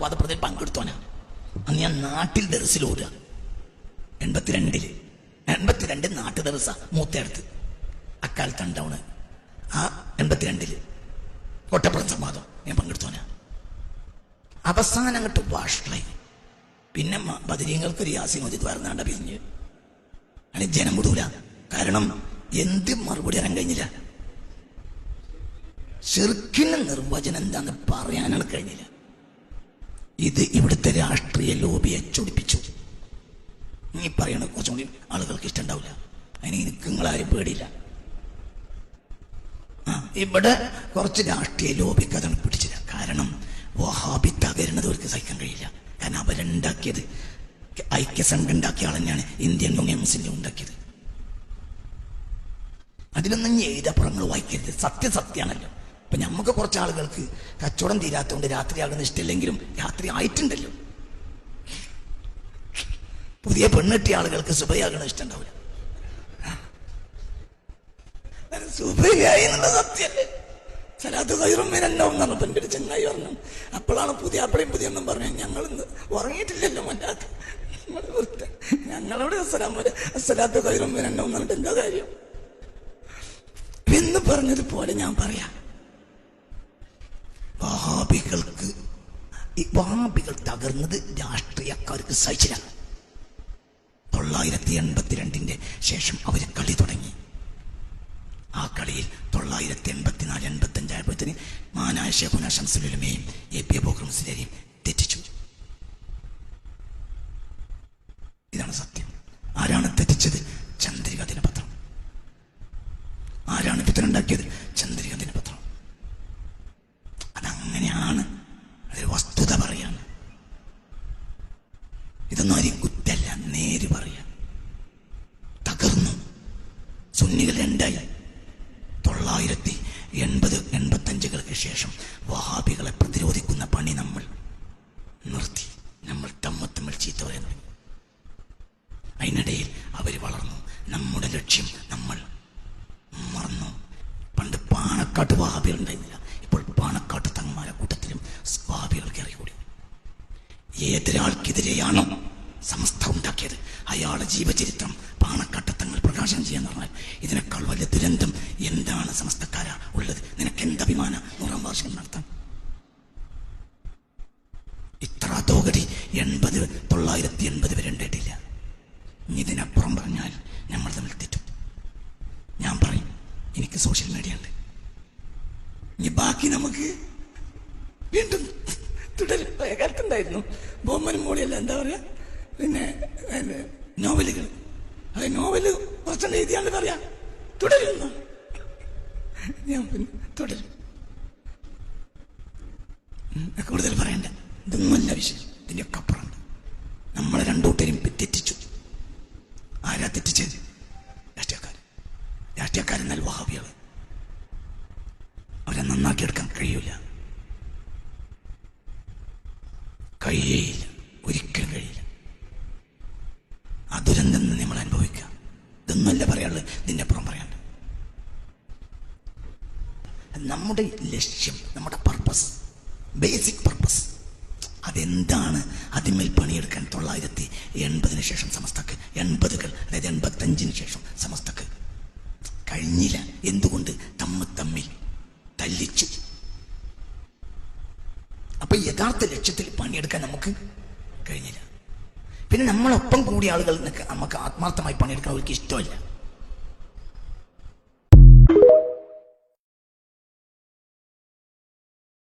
വാദപ്രതിയിൽ പങ്കെടുത്തോനാ അന്ന് ഞാൻ നാട്ടിൽ ദർസിലൂര എൺപത്തിരണ്ടിൽ. എൺപത്തിരണ്ട് നാട്ടു ദിവസ മൂത്തയടുത്ത്. അക്കാലത്ത് അണ്ടൗണ് ആ എൺപത്തിരണ്ടിൽ. കോട്ടപ്പുറം സംവാദം ഞാൻ പങ്കെടുത്തോനാ അവസാനം അങ്ങോട്ട് വാഷലായി പിന്നെ ബദരീങ്ങൾക്ക് ഒരു യാസി മജിദ് വരുന്നാണ്ട പിരിഞ്ഞ്. അല്ലെ ജനം വിടൂല. കാരണം എന്ത് മറുപടി അറിയാൻ കഴിഞ്ഞില്ല. ഷിർക്കിന്റെ നിർവചനം എന്താന്ന് പറയാനാണ് കഴിഞ്ഞില്ല. ഇത് ഇവിടുത്തെ രാഷ്ട്രീയ ലോബിയെ ചൊടിപ്പിച്ചു. നീ പറയണ കുറച്ചും കൂടി ആളുകൾക്ക് ഇഷ്ടണ്ടാവില്ല അതിന് എനിക്ക് നിങ്ങളാരും പേടിയില്ല. ഇവിടെ കുറച്ച് രാഷ്ട്രീയ ലോബിക്ക് അതാണ് പിടിച്ചില്ല കാരണം വഹാബി തകരുന്നത് അവർക്ക് സഹിക്കാൻ കഴിയില്ല. കാരണം അവരുണ്ടാക്കിയത് ഐക്യസംഘം ഉണ്ടാക്കിയ ആൾ തന്നെയാണ് ഇന്ത്യൻ മുസ്ലിം ഉണ്ടാക്കിയത്. അതിലൊന്നും എഴുതപ്പുറങ്ങൾ വായിക്കരുത്. സത്യസത്യാണല്ലോ ഇപ്പൊ നമുക്ക് കുറച്ച് ആളുകൾക്ക് കച്ചവടം തീരാത്തതുകൊണ്ട് രാത്രി ആകുന്ന ഇഷ്ടമില്ലെങ്കിലും രാത്രി ആയിട്ടുണ്ടല്ലോ. പുതിയ പെണ്ണെട്ടിയ ആളുകൾക്ക് സുബയാകണ ഇഷ്ടമുണ്ടാവില്ല സുബയായി എന്നുള്ള സത്യല്ലേ സലാത്ത് എന്നാണ് ഇപ്പൊ എന്റെ ഒരു പറഞ്ഞു. അപ്പോഴാണ് പുതിയ അപ്പളയും പുതിയ ഒന്നും പറഞ്ഞു ഞങ്ങൾ ഇന്ന് ഉറങ്ങിയിട്ടില്ലല്ലോ ഞങ്ങളവിടെ അസ്സലാം വരെ അസ്സലാത്ത് കയറുമ്പോ എണ്ണം എന്നിട്ട് എന്താ കാര്യം? എന്ന് പറഞ്ഞതുപോലെ ഞാൻ പറയാം. വഹാബികൾക്ക് ഈ വഹാബികൾ തകർന്നത് രാഷ്ട്രീയക്കാർക്ക് സഹിച്ചില്ല. തൊള്ളായിരത്തി എൺപത്തിരണ്ടിന്റെ ശേഷം അവർ കളി തുടങ്ങി. ആ കളിയിൽ തൊള്ളായിരത്തി എൺപത്തിനാല് എൺപത്തി അഞ്ചായപ്പോഴത്തേന് മാനായ ഷെഖുന ഷംസുലുമയും എ പി അബോക്കർ മുസ്ലിരെയും തെറ്റിച്ചു. ഇതാണ് സത്യം. ആരാണ് തെറ്റിച്ചത്? ചന്ദ്രിക ദിനപത്രം. ആരാണ് പിത്തനുണ്ടാക്കിയത് ചന്ദ്രിക ദിനപത്രം അതങ്ങനെയാണ് അതൊരു വസ്തുത പറയാണ് ഇതൊന്നും ആരും കുറ്റല്ല നേര് പറയാം തകർന്നു സുന്നികൾ രണ്ടായി. തൊള്ളായിരത്തി എൺപത് എൺപത്തഞ്ചുകൾക്ക് ശേഷം വഹാബികളെ പ്രതിരോധിക്കുന്ന പണി നമ്മൾ നിർത്തി. നമ്മൾ തമ്മ തമ്മിൽ ചീത്ത പറയുന്നു അതിനിടയിൽ അവർ വളർന്നു. നമ്മുടെ ലക്ഷ്യം നമ്മൾ മറന്നു. പണ്ട് പാണക്കാട്ട് വഹാബികൾ ഉണ്ടായിരുന്നില്ല. ഇപ്പോൾ പാണക്കാട്ട് തങ്ങന്മാരെ കൂട്ടത്തിലും വഹാബികൾ കയറിക്കൂടി ഏതൊരാൾക്കെതിരെയാണോ സമസ്ത ഉണ്ടാക്കിയത്? അയാളുടെ ജീവചരിത്രം പ്രകാശനം ചെയ്യാൻ പറഞ്ഞാൽ ഇതിനേക്കാൾ വലിയ ദുരന്തം എന്താണ് സമസ്തക്കാര ഉള്ളത്? നിനക്ക് എന്ത് അഭിമാനം? നൂറാം വാർഷികം നടത്താൻ. ഇത്ര തോകടി എൺപത് തൊള്ളായിരത്തി എൺപത് വരെ ഉണ്ടായിട്ടില്ല. ഇതിനപ്പുറം പറഞ്ഞാൽ നമ്മൾ തമ്മിൽ തെറ്റും. ഞാൻ പറയും എനിക്ക് സോഷ്യൽ മീഡിയ ഉണ്ട്. ഇനി ബാക്കി നമുക്ക് വീണ്ടും തുടരും. കാലത്തുണ്ടായിരുന്നു. ബോമ്മൻ മോളിയല്ല എന്താ പറയാ പിന്നെ പിന്നെ നോവലുകൾ. അത് നോവൽ കുറച്ചുണ്ട് എഴുതിയാണ്ട് പറയാ. തുടരുന്നു. ഞാൻ പിന്നെ തുടരും. കൂടുതൽ പറയണ്ട. ഇതൊന്നുമല്ല വിഷയം. ഇതിന്റെ ഒക്കെ അപ്പുറമുണ്ട്. നമ്മളെ രണ്ടൂട്ടരും തെറ്റിച്ചു. ആരാ തെറ്റിച്ചത്? രാഷ്ട്രീയക്കാർ രാഷ്ട്രീയക്കാരെന്നാൽ വഹാബികൾ അവരെ നന്നാക്കിയെടുക്കാൻ കഴിയൂല. കഴിയേയില്ല. ഒരിക്കലും കഴിയില്ല അനുഭവിക്കുക ഇതൊന്നുമല്ല പറയാനുള്ളത്. നിന്റെ അപ്പുറം പറയാൻ നമ്മുടെ ലക്ഷ്യം നമ്മുടെ പർപ്പസ് ബേസിക് പർപ്പസ് അതെന്താണ്? അതിന്മേൽ പണിയെടുക്കാൻ തൊള്ളായിരത്തി എൺപതിന് ശേഷം സമസ്തക്ക് എൺപതുകൾ അതായത് എൺപത്തഞ്ചിന് ശേഷം സമസ്തക്ക്. കഴിഞ്ഞില്ല. എന്തുകൊണ്ട്? തമ്മ തമ്മിൽ തല്ലിച്ചു. അപ്പൊ യഥാർത്ഥ ലക്ഷ്യത്തിൽ പണിയെടുക്കാൻ നമുക്ക് കഴിഞ്ഞില്ല. പിന്നെ നമ്മളൊപ്പം കൂടിയ ആളുകൾ നമുക്ക് ആത്മാർത്ഥമായി പണിയെടുക്കാൻ അവർക്ക് ഇഷ്ടമല്ല.